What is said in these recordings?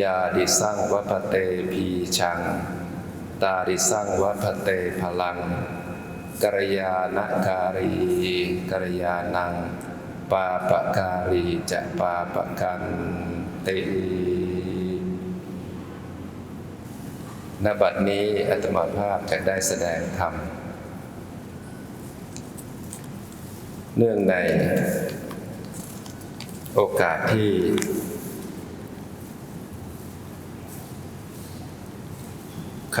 ยาดิสังวัปเตพีชัง ตาดิสังวัปเตพลังกัลยาณการีกัลยาณัง ปาปะการีจะปาปะกันเติณบัดนี้อัตมาภาพจะได้แสดงธรรม เนื่องในโอกาสที่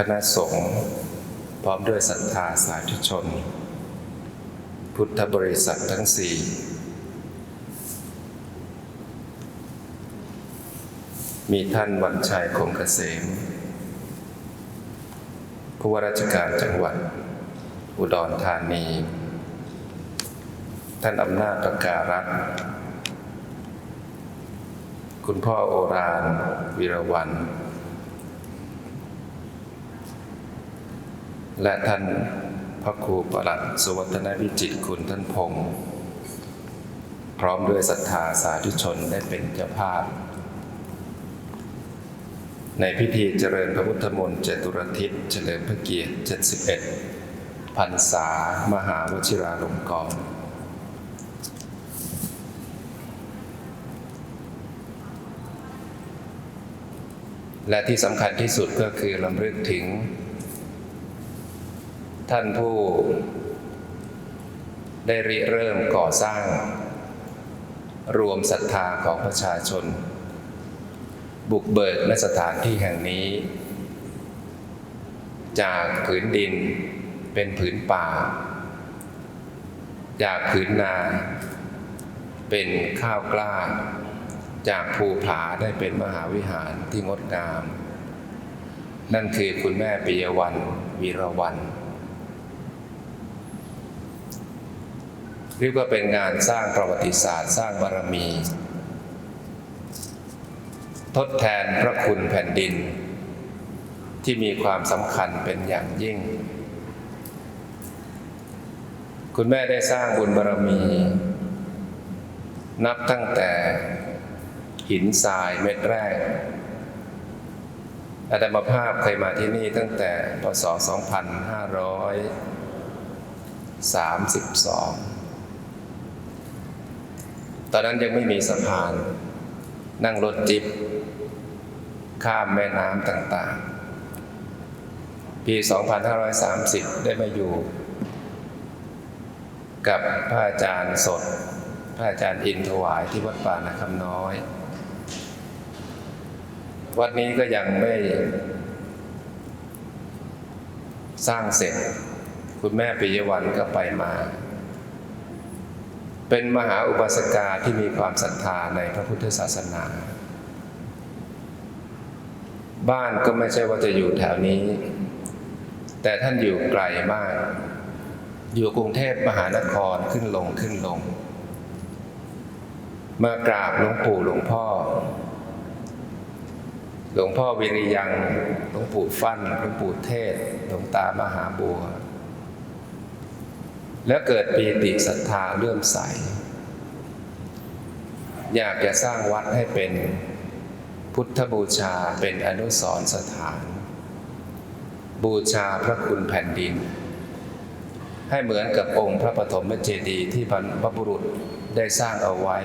คณะสงฆ์พร้อมด้วยศรัทธาสาธุชน พุทธบริษัททั้งสี่มีท่านวันชัยคงเกษมผู้ว่าราชการจังหวัด อุดรธานี ท่านอำนาจประการัฐคุณพ่อโอรานวีรวัน และท่านพระครูประหลัดสุวัฒนวิจิตคุณท่านพงศ์พร้อมด้วยศรัทธาสาธุชนได้เป็นเจ้าภาพ ในพิธีเจริญพระพุทธมนต์เจตุรทิศเฉลิมพระเกียรติ 71พรรษามหาวชิราลงกรณ์และที่สำคัญที่สุดก็คือลำลึกถึง ท่านผู้ ได้ริเริ่มก่อสร้าง รวมศรัทธาของประชาชน บุกเบิกณสถานที่แห่งนี้ จากผืนดินเป็นผืนป่า จากผืนนา เป็นข้าวกล้า จากภูผาได้เป็นมหาวิหารที่งดงาม นั่นคือคุณแม่ปิยวันวีรวัน เรียกว่าเป็นงานสร้างประวัติศาสตร์ สร้างบารมี ทดแทนพระคุณแผ่นดิน ที่มีความสำคัญเป็นอย่างยิ่ง คุณแม่ได้สร้างบุญบารมี นับตั้งแต่หินทรายเม็ดแรกอาตมาภาพเคยมาที่นี่ตั้งแต่พศ 2532 ตอนนั้นยังไม่มีสะพาน นั่งรถจิบข้ามแม่น้ำต่างๆ ปี 2530 ได้มาอยู่ กับพระอาจารย์สด พระอาจารย์อินถวายที่วัดป่านาคำน้อย วัดนี้ก็ยังไม่สร้างเสร็จ คุณแม่ปิยวันก็ไปมา เป็นมหาอุบาสกาที่มีความศรัทธาในพระพุทธศาสนา บ้านก็ไม่ใช่ว่าจะอยู่แถวนี้ แต่ท่านอยู่ไกลมาก อยู่กรุงเทพมหานครขึ้นลงขึ้นลง มากราบหลวงปู่หลวงพ่อ หลวงพ่อวิริยัง หลวงปู่ฟั่นหลวงปู่เทศหลวงตามหาบัว แล้วเกิดปีติศรัทธาเลื่อมใส อยากจะสร้างวัดให้เป็นพุทธบูชาเป็นอนุสรสถาน บูชาพระคุณแผ่นดิน ให้เหมือนกับองค์พระปฐมเจดีย์ที่บรรพบุรุษได้สร้างเอาไว้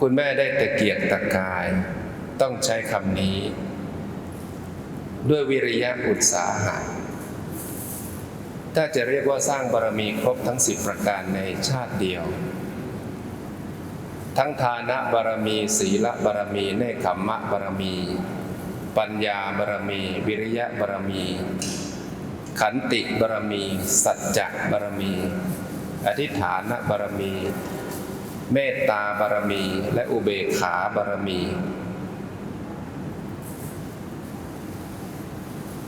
คุณแม่ได้ตะเกียกตะกาย ต้องใช้คำนี้ ด้วยวิริยะอุตสาหะ ถ้าจะเรียกว่าสร้างบารมีครบทั้งสิบประการในชาติเดียว ทั้งทานะบารมี ศีลบารมี เนคขมมะบารมี ปัญญาบารมี วิริยะบารมี ขันติบารมี สัจจะบารมี อธิฐานบารมี เมตตาบารมี และอุเบกขาบารมี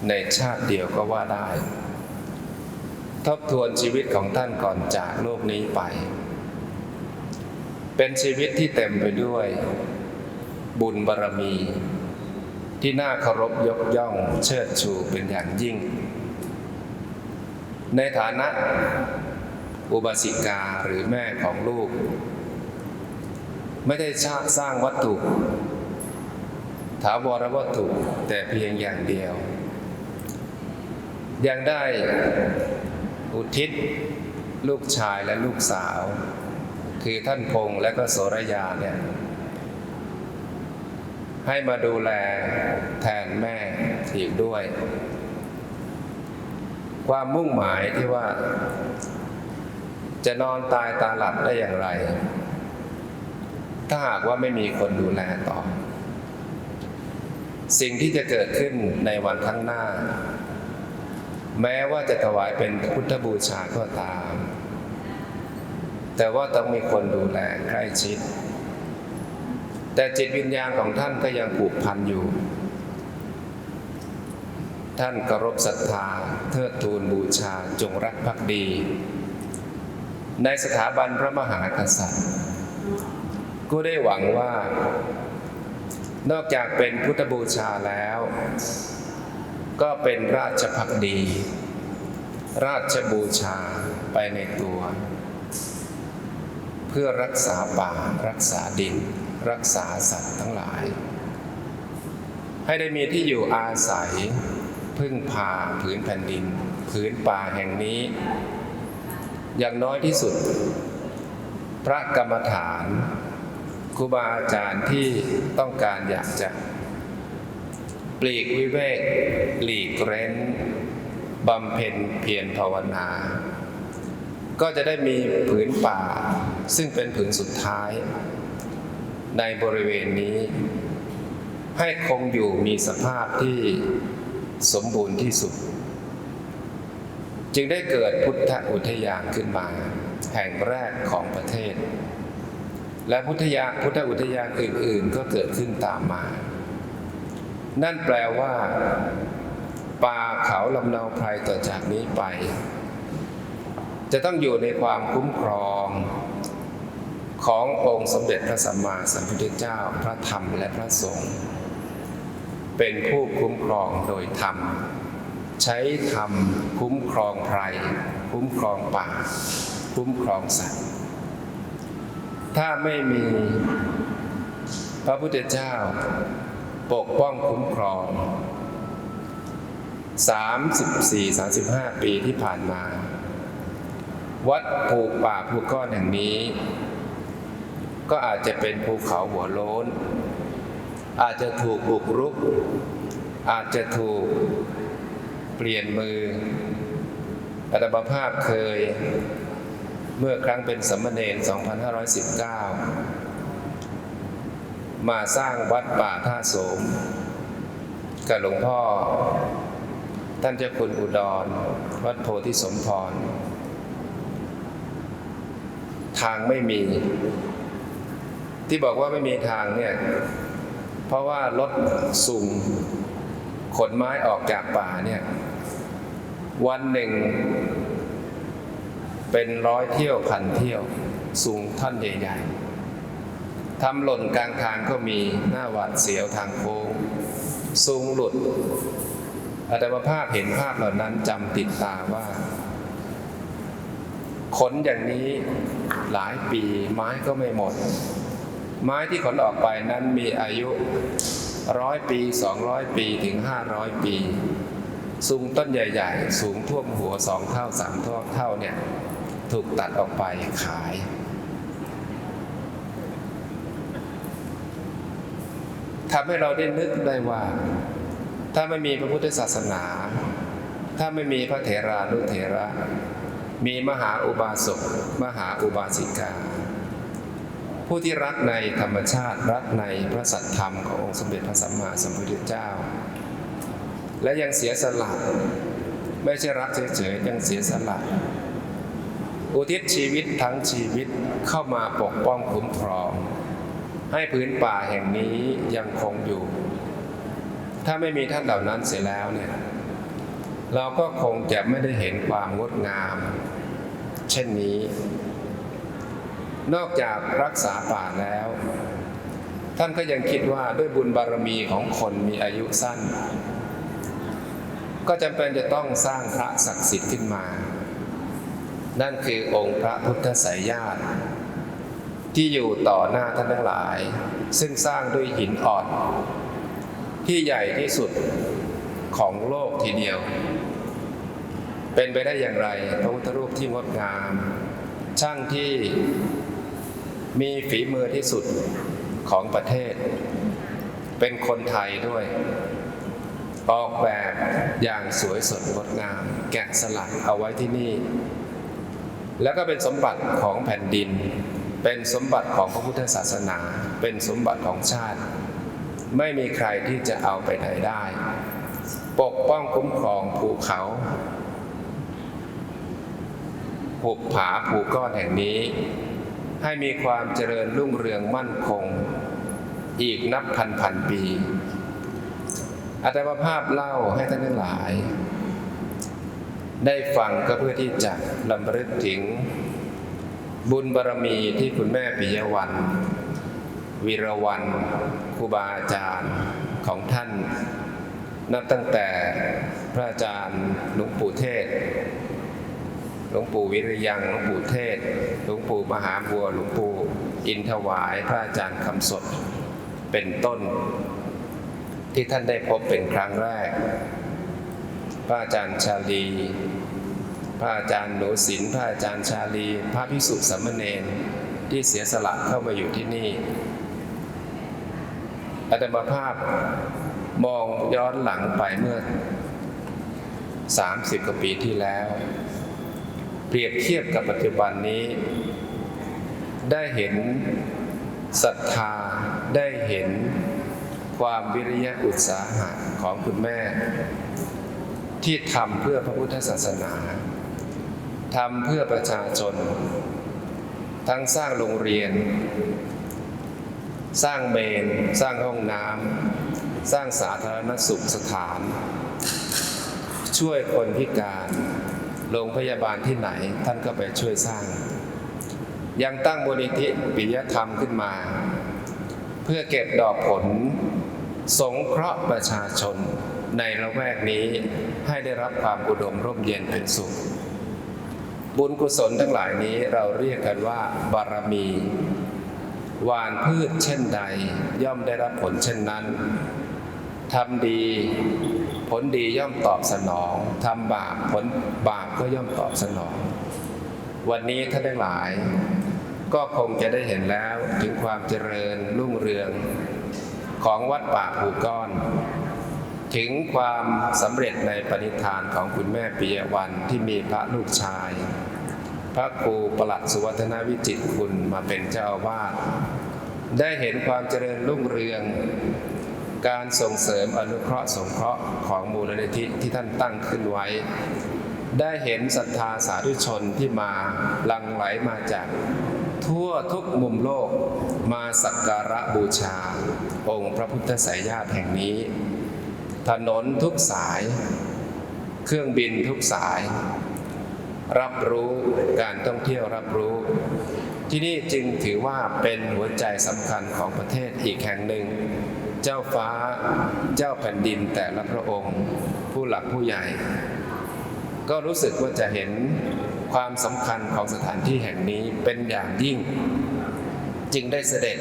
ในชาติเดียวก็ว่าได้ ทบทวนชีวิตของท่านก่อนจากโลกนี้ไป เป็นชีวิตที่เต็มไปด้วย บุญบารมี ที่น่าเคารพยกย่องเชิดชูเป็นอย่างยิ่ง ในฐานะอุบาสิกาหรือแม่ของลูก ไม่ได้สร้างวัตถุถาวรวัตถุแต่เพียงอย่างเดียว ยังได้ อุทิศ ลูกชายและลูกสาว คือท่านพงและก็โสรยาเนี่ยให้มาดูแลแทนแม่อีกด้วย ความมุ่งหมายที่ว่า จะนอนตายตาหลับได้อย่างไร ถ้าหากว่าไม่มีคนดูแลต่อ สิ่งที่จะเกิดขึ้นในวันข้างหน้า แม้ว่าจะถวายเป็นพุทธบูชาก็ตาม แต่ว่าต้องมีคนดูแลใกล้ชิด แต่จิตวิญญาณของท่านก็ยังผูกพันอยู่ ท่านเคารพศรัทธาเทิดทูนบูชาจงรักภักดี ในสถาบันพระมหากษัตริย์ ก็ได้หวังว่านอกจากเป็นพุทธบูชาแล้ว ก็เป็นราชภักดี ราชบูชาไปในตัว เพื่อรักษาป่า รักษาดิน รักษาสัตว์ทั้งหลาย ให้ได้มีที่อยู่อาศัย พึ่งพาผืนแผ่นดิน ผืนป่าแห่งนี้ อย่างน้อยที่สุด พระกรรมฐานครูบาอาจารย์ที่ต้องการอยากจะ ลีกวิเวก หลีกเร้นบำเพ็ญเพียรภาวนา ก็จะได้มีผืนป่า ซึ่งเป็นผืนสุดท้าย ในบริเวณนี้ ให้คงอยู่มีสภาพที่สมบูรณ์ที่สุด จึงได้เกิดพุทธอุทยานขึ้นมา แห่งแรกของประเทศ และพุทธยาพุทธอุทยานอื่น ๆ ก็เกิดขึ้นตามมา นั่นแปลว่าป่าเขาลำเนาไพรต่อจากนี้ไป จะต้องอยู่ในความคุ้มครองขององค์สมเด็จพระสัมมาสัมพุทธเจ้าพระธรรมและพระสงฆ์เป็นผู้คุ้มครองโดยธรรม ใช้ธรรมคุ้มครองไพรคุ้มครองป่า คุ้มครองสัตว์ ถ้าไม่มีพระพุทธเจ้า ปกป้องคุ้มครอง 34-35 ปีที่ผ่านมา วัดภูป่าภูก้อนแห่งนี้ ก็อาจจะเป็นภูเขาหัวโล้น อาจจะถูกบุกรุก อาจจะถูกเปลี่ยนมืออัตมภาพเคยเมื่อครั้งเป็นสมณเณร2519 มาสร้างวัดป่าท่าโสม กับหลวงพ่อ ท่านเจ้าคุณอุดร วัดโพธิสมพร ทางไม่มี ที่บอกว่าไม่มีทางเนี่ย เพราะว่ารถสุ่มขนไม้ออกจากป่าเนี่ย วันหนึ่ง เป็นร้อยเที่ยวพันเที่ยว สูงท่อนใหญ่ ๆ ทำหล่นกลางทางก็มีหน้าหวาดเสียวทางโค้งสูงหลุดอาตมาภาพเห็นภาพเหล่านั้นจำติดตาว่าขนอย่างนี้หลายปีไม้ก็ไม่หมด ไม้ที่ขนออกไปนั้นมีอายุร้อยปีสองร้อยปีถึงห้าร้อยปีสูงต้นใหญ่ ๆ สูงท่วมหัวสองเท่าสามเท่าเท่าเนี่ย ถูกตัดออกไปขาย ทำให้เราได้นึกได้ว่า ถ้าไม่มีพระพุทธศาสนา ถ้าไม่มีพระเถรานุเถระ มีมหาอุบาสกมหาอุบาสิกา ผู้ที่รักในธรรมชาติรักในพระสัทธรรมขององค์สมเด็จพระสัมมาสัมพุทธเจ้า และยังเสียสละไม่ใช่รักเฉยๆยังเสียสละอุทิศชีวิตทั้งชีวิตเข้ามาปกป้องคุ้มครอง ให้พื้นป่าแห่งนี้ยังคงอยู่ ถ้าไม่มีท่านเหล่านั้นเสียแล้วเนี่ย เราก็คงจะไม่ได้เห็นความงดงาม เช่นนี้ นอกจากรักษาป่าแล้ว ท่านก็ยังคิดว่าด้วยบุญบารมีของคนมีอายุสั้น ก็จำเป็นจะต้องสร้างพระศักดิ์สิทธิ์ขึ้นมา นั่นคือองค์พระพุทธไสยญาติ ที่อยู่ต่อหน้าท่านทั้งหลาย ซึ่งสร้างด้วยหินอ่อน ที่ใหญ่ที่สุดของโลกทีเดียว เป็นไปได้อย่างไรพระพุทธรูปที่งดงาม ช่างที่มีฝีมือที่สุดของประเทศ เป็นคนไทยด้วย ออกแบบอย่างสวยสดงดงาม แกะสลักเอาไว้ที่นี่ แล้วก็เป็นสมบัติของแผ่นดิน เป็นสมบัติของพระพุทธศาสนา เป็นสมบัติของชาติ ไม่มีใครที่จะเอาไปไหนได้ ปกป้องคุ้มครองภูเขาหุบผาภูก้อนแห่งนี้ ให้มีความเจริญรุ่งเรืองมั่นคง อีกนับพันพันปีอัตมาภาพเล่าให้ท่านทั้งหลาย ได้ฟังก็เพื่อที่จะลำลึกถึง บุญบารมีที่คุณแม่ปิยวันวีรวันครูบาอาจารย์ของท่าน นับตั้งแต่พระอาจารย์หลวงปู่เทศ หลวงปู่วิริยังหลวงปู่เทศ หลวงปู่มหาบัวหลวงปู่อินทวายพระอาจารย์คำสดเป็นต้น ที่ท่านได้พบเป็นครั้งแรก พระอาจารย์ชาลี พระอาจารย์หนูศิลป์พระอาจารย์ชาลี พระพิสุสามเณรที่เสียสละเข้ามาอยู่ที่นี่อาตมาภาพมองย้อนหลังไปเมื่อ 30 กว่าปีที่แล้ว เปรียบเทียบกับปัจจุบันนี้ ได้เห็นศรัทธาได้เห็นความวิริยะอุตสาหะของคุณแม่ ที่ทำเพื่อพระพุทธศาสนา ทำเพื่อประชาชน ทั้งสร้างโรงเรียน สร้างเมน สร้างห้องน้ำสร้างสาธารณสุขสถาน ช่วยคนพิการโรงพยาบาลที่ไหนท่านก็ไปช่วยสร้าง ยังตั้งบริธิปิยธรรมขึ้นมา เพื่อเก็บดอกผล สงเคราะห์ประชาชนในละแวกนี้ให้ได้รับความอุดมร่มเย็นเป็นสุข บุญกุศลทั้งหลายนี้เราเรียกกันว่า บารมีหวานพืชเช่นใด ย่อมได้รับผลเช่นนั้นทำดีผลดีย่อมตอบสนองทำบาปผลบาปก็ย่อมตอบสนอง วันนี้ท่านทั้งหลาย ก็คงจะได้เห็นแล้วถึงความเจริญรุ่งเรืองของวัดป่าภูก้อน ถึงความสำเร็จในปณิธานของคุณแม่ปิยวันที่มีพระลูกชาย พระครูประหลัดสุวัฒนวิจิตคุณมาเป็นเจ้าวาสได้เห็นความเจริญรุ่งเรือง การส่งเสริมอนุเคราะห์สงเคราะห์ของมูลนิธิที่ท่านตั้งขึ้นไว้ ได้เห็นศรัทธาสาธุชนที่มาลังไหลมาจากทั่วทุกมุมโลกมาสักการะบูชา องค์พระพุทธไสยญาติแห่งนี้ ถนนทุกสาย เครื่องบินทุกสาย รับรู้การท่องเที่ยวรับรู้ ที่นี่จึงถือว่าเป็นหัวใจสำคัญของประเทศอีกแห่งหนึ่ง เจ้าฟ้าเจ้าแผ่นดินแต่ละพระองค์ ผู้หลักผู้ใหญ่ ก็รู้สึกว่าจะเห็นความสำคัญของสถานที่แห่งนี้เป็นอย่างยิ่ง จึงได้เสด็จ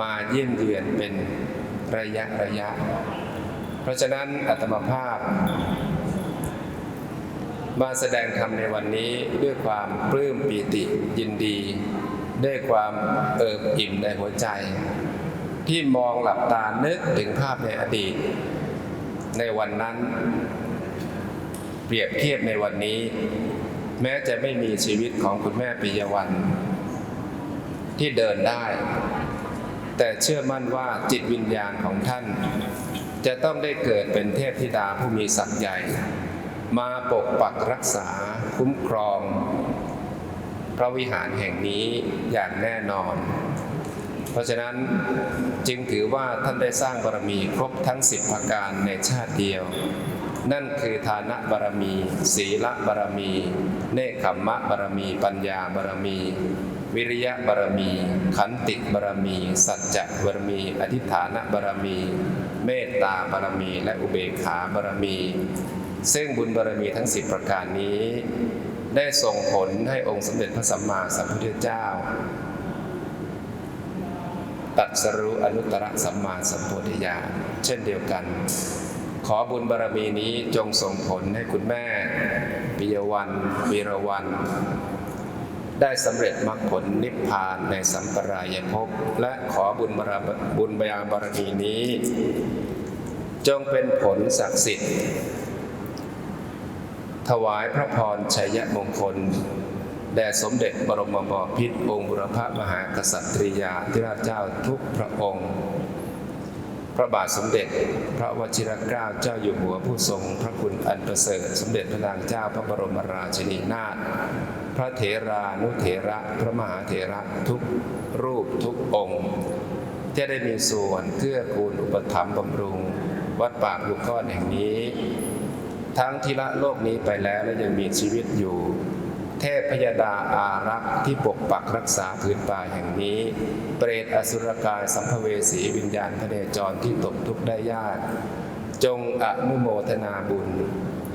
มาเยี่ยมเยือนเป็นระยะระยะ เพราะฉะนั้นอัตมาภาพ มาแสดงธรรมในวันนี้ด้วยความปลื้มปีติยินดี ด้วยความเอิบอิ่มในหัวใจ ที่มองหลับตานึกถึงภาพในอดีต ในวันนั้น เปรียบเทียบในวันนี้ แม้จะไม่มีชีวิตของคุณแม่ปิยวัน ที่เดินได้ แต่เชื่อมั่นว่าจิตวิญญาณของท่าน จะต้องได้เกิดเป็นเทพธิดาผู้มีศักย์ใหญ่ มาปกปักรักษาคุ้มครอง พระวิหารแห่งนี้อย่างแน่นอน เพราะฉะนั้นจึงถือว่าท่านได้สร้างบารมีครบทั้งสิบประการในชาติเดียว นั่นคือทานะบารมี ศีลบารมี เนคขมมะบารมี ปัญญาบารมี วิริยะบารมี ขันติบารมี สัจจะบารมี อธิฐานบารมี เมตตาบารมี และอุเบกขาบารมี ซึ่งบุญบารมีทั้งสิบประการนี้ ได้ส่งผลให้องค์สมเด็จพระสัมมาสัมพุทธเจ้า ตัดสรู้อนุตตรสัมมาสัมโพธิญาณเช่นเดียวกัน ขอบุญบารมีนี้จงส่งผลให้คุณแม่ปิยวันวีรวันได้สำเร็จมรรคผลนิพพานในสัมปรายภพและขอบุญบารบุญบารบารมีนี้ จงเป็นผลศักดิ์สิทธิ์ ถวายพระพรชัยมงคล แด่สมเด็จบรมบพิตรองค์บุรพมหากษัตริยาธิราชเจ้าทุกพระองค์ พระบาทสมเด็จพระวชิรเกล้าเจ้าอยู่หัวผู้ทรงพระคุณอันประเสริฐ สมเด็จพระนางเจ้าพระบรมราชินีนาถพระเถรานุเถระพระมหาเถระทุกรูปทุกองค์ที่ได้มีส่วนเกื้อกูลอุปถัมภ์บำรุง วัดป่าภูก้อนแห่งนี้ ทั้งที่ละโลกนี้ไปแล้วและยังมีชีวิตอยู่ เทพพยดาอารักษ์ที่ปกปักรักษาพื้นป่าแห่งนี้ เปรตอสุรกายสัมภเวสีวิญญาณพระเนจรที่ตกทุกข์ได้ยาก จงอนุโมทนาบุญ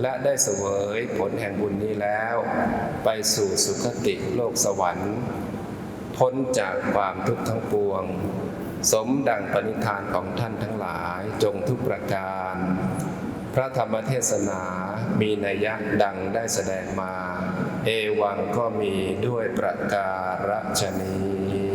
และได้เสวยผลแห่งบุญนี้แล้ว ไปสู่สุคติโลกสวรรค์พ้นจากความทุกข์ทั้งปวง สมดังปณิธานของท่านทั้งหลายจงทุกประการ ระธรรมเทศนามีนัยยะดังได้แสดงมา เอวังก็มีด้วยประการฉนี้